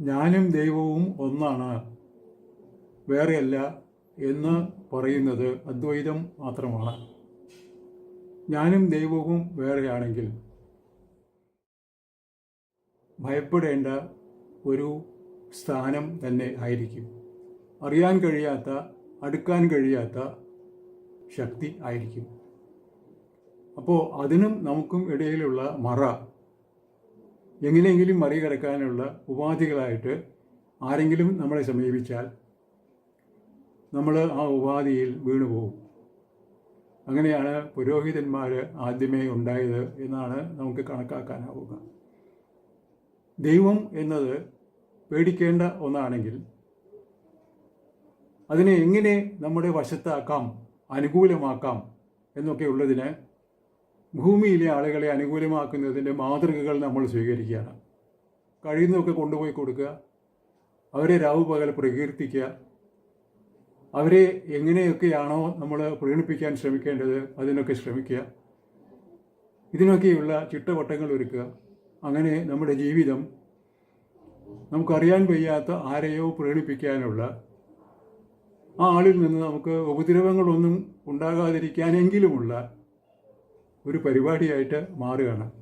ഞാനും ദൈവവും ഒന്നാണ്. വേറെയല്ല എന്ന് പറയുന്നത് അദ്വൈതം മാത്രമാണ്. ഞാനും ദൈവവും വേറെയാണെങ്കിൽ ഭയപ്പെടേണ്ട ഒരു സ്ഥാനം തന്നെ ആയിരിക്കും. അറിയാൻ കഴിയാത്ത അടുക്കാൻ കഴിയാത്ത ശക്തി ആയിരിക്കും. അപ്പോൾ അതിനും നമുക്കും ഇടയിലുള്ള മറ എങ്ങനെയെങ്കിലും മറികടക്കാനുള്ള ഉപാധികളായിട്ട് ആരെങ്കിലും നമ്മളെ സമീപിച്ചാൽ നമ്മൾ ആ ഉപാധിയിൽ വീണുപോകും അങ്ങനെയാണ് പുരോഹിതന്മാർ ആദ്യമേ ഉണ്ടായത് എന്നാണ് നമുക്ക് കണക്കാക്കാനാവുക. ദൈവം എന്നത് പേടിക്കേണ്ട ഒന്നാണെങ്കിൽ അതിനെ എങ്ങനെ നമ്മുടെ വശത്താക്കാം അനുകൂലമാക്കാം എന്നൊക്കെ ഉള്ളതിന് ഭൂമിയിലെ ആളുകളെ അനുകൂലമാക്കുന്നതിന്റെ മാതൃകകൾ നമ്മൾ സ്വീകരിക്കുകയാണ്. കഴിയുന്നതൊക്കെ കൊണ്ടുപോയി കൊടുക്കുക. അവരെ രാവ് പകൽ പ്രകീർത്തിക്കുക. അവരെ എങ്ങനെയൊക്കെയാണോ നമ്മൾ പ്രീണിപ്പിക്കാൻ ശ്രമിക്കേണ്ടത് അതിനൊക്കെ ശ്രമിക്കുക. ഇതിനൊക്കെയുള്ള ചിട്ടവട്ടങ്ങൾ ഒരുക്കുക. അങ്ങനെ നമ്മുടെ ജീവിതം നമുക്കറിയാൻ വയ്യാത്ത ആരെയോ പ്രീണിപ്പിക്കാനുള്ള ആ ആളിൽ നിന്ന് നമുക്ക് ഉപദ്രവങ്ങളൊന്നും ഉണ്ടാകാതിരിക്കാനെങ്കിലുമുള്ള ഒരു പരിപാടിയായിട്ട് മാറുകയാണ്.